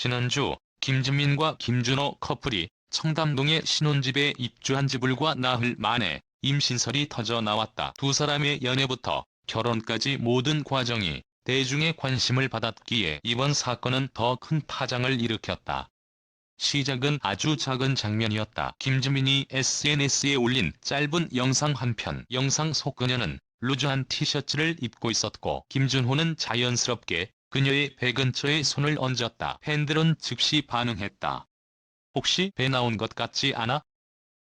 지난주 김지민과 김준호 커플이 청담동의 신혼집에 입주한 지 불과 나흘 만에 임신설이 터져 나왔다. 두 사람의 연애부터 결혼까지 모든 과정이 대중의 관심을 받았기에 이번 사건은 더 큰 파장을 일으켰다. 시작은 아주 작은 장면이었다. 김지민이 SNS에 올린 짧은 영상 한 편. 영상 속 그녀는 루즈한 티셔츠를 입고 있었고 김준호는 자연스럽게 그녀의 배 근처에 손을 얹었다. 팬들은 즉시 반응했다. 혹시 배 나온 것 같지 않아?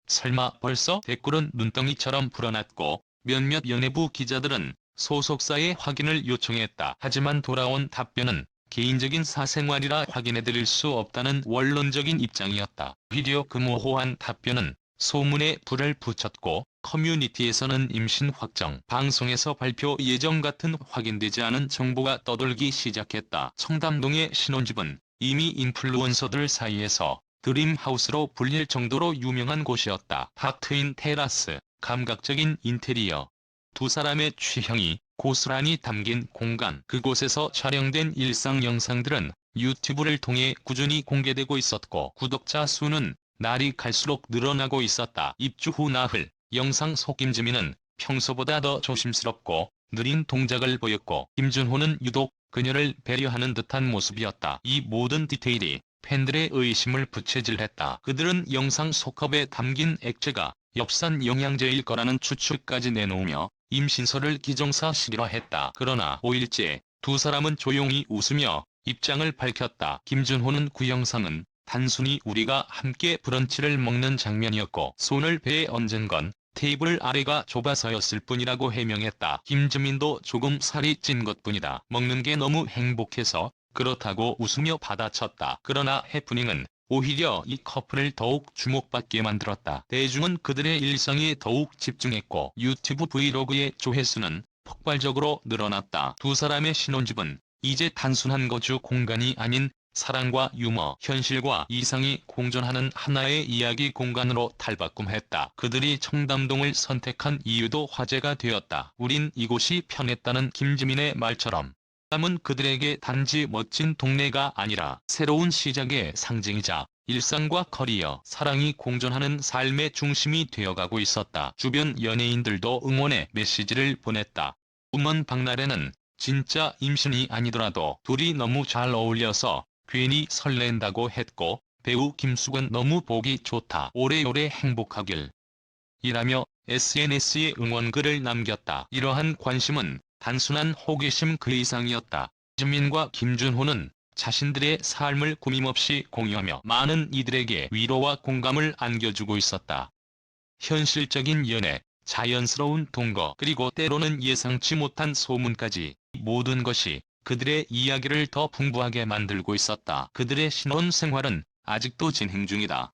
설마 벌써 댓글은 눈덩이처럼 불어났고 몇몇 연예부 기자들은 소속사의 확인을 요청했다. 하지만 돌아온 답변은 개인적인 사생활이라 확인해드릴 수 없다는 원론적인 입장이었다. 비디오 그 모호한 답변은 소문에 불을 붙였고 커뮤니티에서는 임신 확정, 방송에서 발표 예정 같은 확인되지 않은 정보가 떠돌기 시작했다. 청담동의 신혼집은 이미 인플루언서들 사이에서 드림하우스로 불릴 정도로 유명한 곳이었다. 탁 트인 테라스, 감각적인 인테리어, 두 사람의 취향이 고스란히 담긴 공간 그곳에서 촬영된 일상 영상들은 유튜브를 통해 꾸준히 공개되고 있었고 구독자 수는 날이 갈수록 늘어나고 있었다. 입주 후 나흘 영상 속 김지민은 평소보다 더 조심스럽고 느린 동작을 보였고 김준호는 유독 그녀를 배려하는 듯한 모습이었다. 이 모든 디테일이 팬들의 의심을 부채질했다. 그들은 영상 속컵에 담긴 액체가 엽산 영양제일 거라는 추측까지 내놓으며 임신설을 기정사 실화했다. 그러나 5일째 두 사람은 조용히 웃으며 입장을 밝혔다. 김준호는 그 영상은 단순히 우리가 함께 브런치를 먹는 장면이었고 손을 배에 얹은 건 테이블 아래가 좁아서였을 뿐이라고 해명했다. 김지민도 조금 살이 찐 것뿐이다. 먹는 게 너무 행복해서 그렇다고 웃으며 받아쳤다. 그러나 해프닝은 오히려 이 커플을 더욱 주목받게 만들었다. 대중은 그들의 일상에 더욱 집중했고 유튜브 브이로그의 조회수는 폭발적으로 늘어났다. 두 사람의 신혼집은 이제 단순한 거주 공간이 아닌 사랑과 유머, 현실과 이상이 공존하는 하나의 이야기 공간으로 탈바꿈했다. 그들이 청담동을 선택한 이유도 화제가 되었다. 우린 이곳이 편했다는 김지민의 말처럼 청담은 그들에게 단지 멋진 동네가 아니라 새로운 시작의 상징이자 일상과 커리어, 사랑이 공존하는 삶의 중심이 되어가고 있었다. 주변 연예인들도 응원의 메시지를 보냈다. 우먼 박나래는 진짜 임신이 아니더라도 둘이 너무 잘 어울려서 괜히 설렌다고 했고 배우 김숙은 너무 보기 좋다. 오래오래 행복하길. 이라며 SNS에 응원글을 남겼다. 이러한 관심은 단순한 호기심 그 이상이었다. 지민과 김준호는 자신들의 삶을 꾸밈없이 공유하며 많은 이들에게 위로와 공감을 안겨주고 있었다. 현실적인 연애, 자연스러운 동거 그리고 때로는 예상치 못한 소문까지 모든 것이 그들의 이야기를 더 풍부하게 만들고 있었다. 그들의 신혼 생활은 아직도 진행 중이다.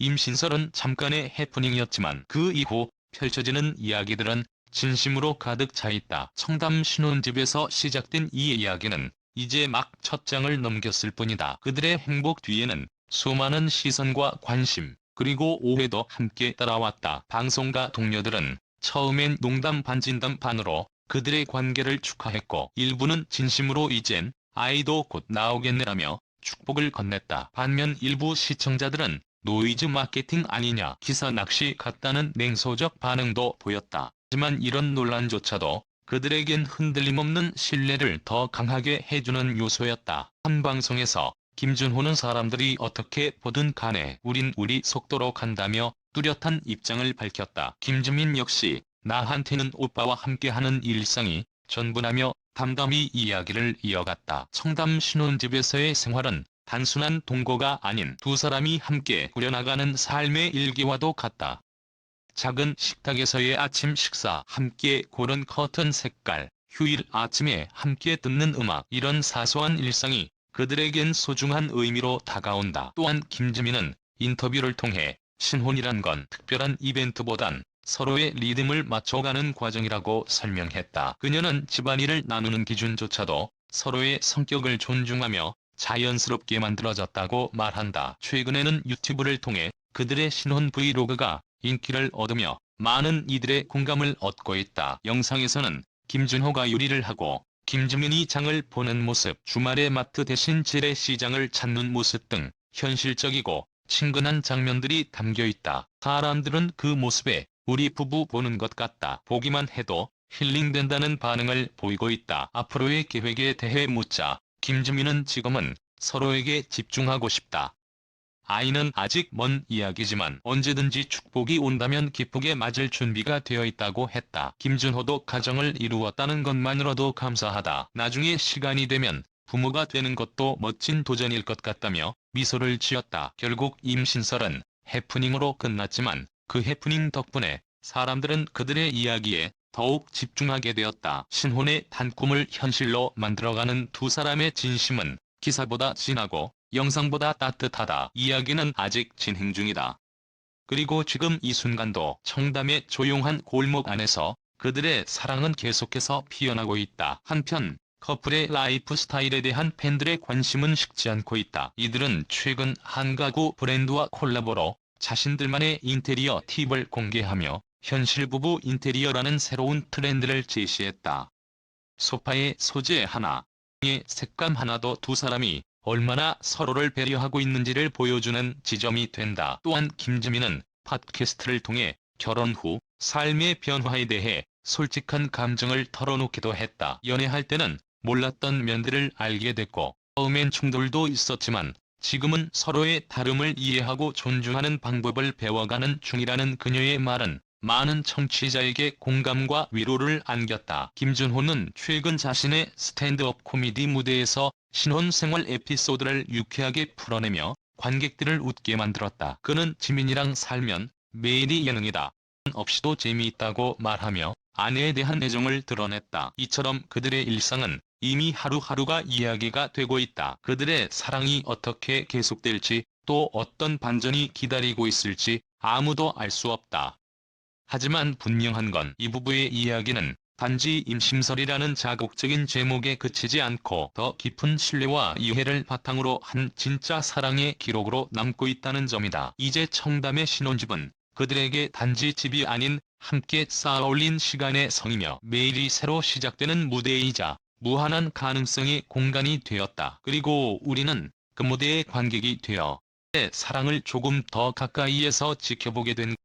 임신설은 잠깐의 해프닝이었지만 그 이후 펼쳐지는 이야기들은 진심으로 가득 차 있다. 청담 신혼집에서 시작된 이 이야기는 이제 막 첫 장을 넘겼을 뿐이다. 그들의 행복 뒤에는 수많은 시선과 관심, 그리고 오해도 함께 따라왔다. 방송가 동료들은 처음엔 농담 반 진담 반으로 그들의 관계를 축하했고 일부는 진심으로 이젠 아이도 곧 나오겠네라며 축복을 건넸다. 반면 일부 시청자들은 노이즈 마케팅 아니냐 기사 낚시 같다는 냉소적 반응도 보였다. 하지만 이런 논란조차도 그들에겐 흔들림 없는 신뢰를 더 강하게 해주는 요소였다. 한 방송에서 김준호는 사람들이 어떻게 보든 간에 우린 우리 속도로 간다며 뚜렷한 입장을 밝혔다. 김주민 역시 나한테는 오빠와 함께하는 일상이 전부라며 담담히 이야기를 이어갔다. 청담 신혼집에서의 생활은 단순한 동거가 아닌 두 사람이 함께 꾸려나가는 삶의 일기와도 같다. 작은 식탁에서의 아침 식사, 함께 고른 커튼 색깔, 휴일 아침에 함께 듣는 음악, 이런 사소한 일상이 그들에겐 소중한 의미로 다가온다. 또한 김지민은 인터뷰를 통해 신혼이란 건 특별한 이벤트보단 서로의 리듬을 맞춰가는 과정이라고 설명했다. 그녀는 집안일을 나누는 기준조차도 서로의 성격을 존중하며 자연스럽게 만들어졌다고 말한다. 최근에는 유튜브를 통해 그들의 신혼 브이로그가 인기를 얻으며 많은 이들의 공감을 얻고 있다. 영상에서는 김준호가 요리를 하고 김지민이 장을 보는 모습, 주말에 마트 대신 재래시장을 찾는 모습 등 현실적이고 친근한 장면들이 담겨 있다. 사람들은 그 모습에 우리 부부 보는 것 같다. 보기만 해도 힐링된다는 반응을 보이고 있다. 앞으로의 계획에 대해 묻자 김지민은 지금은 서로에게 집중하고 싶다. 아이는 아직 먼 이야기지만 언제든지 축복이 온다면 기쁘게 맞을 준비가 되어 있다고 했다. 김준호도 가정을 이루었다는 것만으로도 감사하다. 나중에 시간이 되면 부모가 되는 것도 멋진 도전일 것 같다며 미소를 지었다. 결국 임신설은 해프닝으로 끝났지만 그 해프닝 덕분에 사람들은 그들의 이야기에 더욱 집중하게 되었다. 신혼의 단꿈을 현실로 만들어가는 두 사람의 진심은 기사보다 진하고 영상보다 따뜻하다. 이야기는 아직 진행 중이다. 그리고 지금 이 순간도 청담의 조용한 골목 안에서 그들의 사랑은 계속해서 피어나고 있다. 한편 커플의 라이프 스타일에 대한 팬들의 관심은 식지 않고 있다. 이들은 최근 한 가구 브랜드와 콜라보로 자신들만의 인테리어 팁을 공개하며 현실 부부 인테리어라는 새로운 트렌드를 제시했다. 소파의 소재 하나, 의 색감 하나도 두 사람이 얼마나 서로를 배려하고 있는지를 보여주는 지점이 된다. 또한 김지민은 팟캐스트를 통해 결혼 후 삶의 변화에 대해 솔직한 감정을 털어놓기도 했다. 연애할 때는 몰랐던 면들을 알게 됐고 처음엔 충돌도 있었지만 지금은 서로의 다름을 이해하고 존중하는 방법을 배워가는 중이라는 그녀의 말은 많은 청취자에게 공감과 위로를 안겼다. 김준호는 최근 자신의 스탠드업 코미디 무대에서 신혼생활 에피소드를 유쾌하게 풀어내며 관객들을 웃게 만들었다. 그는 지민이랑 살면 매일이 예능이다. 없이도 재미있다고 말하며 아내에 대한 애정을 드러냈다. 이처럼 그들의 일상은 이미 하루하루가 이야기가 되고 있다. 그들의 사랑이 어떻게 계속될지 또 어떤 반전이 기다리고 있을지 아무도 알 수 없다. 하지만 분명한 건 이 부부의 이야기는 단지 임심설이라는 자극적인 제목에 그치지 않고 더 깊은 신뢰와 이해를 바탕으로 한 진짜 사랑의 기록으로 남고 있다는 점이다. 이제 청담의 신혼집은 그들에게 단지 집이 아닌 함께 쌓아올린 시간의 성이며 매일이 새로 시작되는 무대이자 무한한 가능성의 공간이 되었다. 그리고 우리는 그 무대의 관객이 되어 사랑을 조금 더 가까이에서 지켜보게 된